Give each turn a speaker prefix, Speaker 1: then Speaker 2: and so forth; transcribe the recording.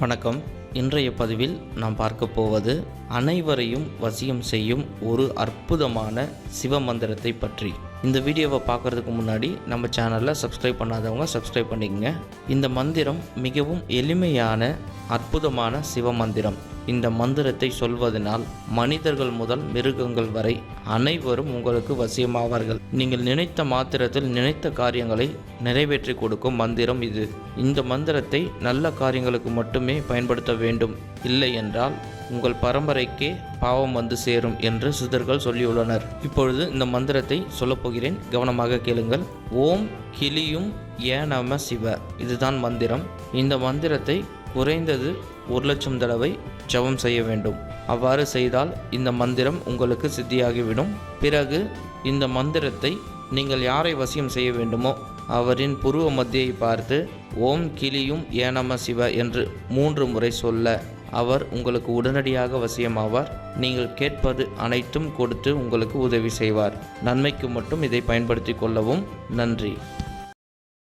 Speaker 1: வணக்கம். இன்றைய பதிவில் நாம் பார்க்க போவது அனைவரையும் வசியம் செய்யும் ஒரு அற்புதமான சிவ மந்திரத்தை பற்றி. இந்த வீடியோவை பார்க்குறதுக்கு முன்னாடி நம்ம சேனலில் சப்ஸ்கிரைப் பண்ணாதவங்க சப்ஸ்கிரைப் பண்ணிக்கங்க. இந்த மந்திரம் மிகவும் எளிமையான அற்புதமான சிவ மந்திரம் இந்த மந்திரத்தை சொல்வதனால் மனிதர்கள் முதல் மிருகங்கள் வரை அனைவரும் உங்களுக்கு வசியமாவார்கள். நீங்கள் நினைத்த மாத்திரத்தில் நினைத்த காரியங்களை நிறைவேற்றி கொடுக்கும் மந்திரம் இது. இந்த மந்திரத்தை நல்ல காரியங்களுக்கு மட்டுமே பயன்படுத்த வேண்டும். இல்லை என்றால் உங்கள் பரம்பரைக்கே பாவம் வந்து சேரும் என்று சிதர்கள் சொல்லியுள்ளனர். இப்பொழுது இந்த மந்திரத்தை சொல்லப் போகிறேன். கவனமாக கேளுங்கள். ஓம் கிளியும் ஏ நம சிவ. இதுதான் மந்திரம். இந்த மந்திரத்தை குறைந்தது ஒரு லட்சம் தடவை ஜபம் செய்ய வேண்டும். அவ்வாறு செய்தால் இந்த மந்திரம் உங்களுக்கு சித்தியாகிவிடும். பிறகு இந்த மந்திரத்தை நீங்கள் யாரை வசியம் செய்ய வேண்டுமோ அவரின் புருவ மத்தியை பார்த்து ஓம் கிளியும் ஏனம சிவ என்று மூன்று முறை சொல்ல அவர் உங்களுக்கு உடனடியாக வசியமாவார். நீங்கள் கேட்பது அனைத்தும் கொடுத்து உங்களுக்கு உதவி செய்வார். நன்மைக்கு மட்டும் இதை பயன்படுத்தி கொள்ளவும். நன்றி.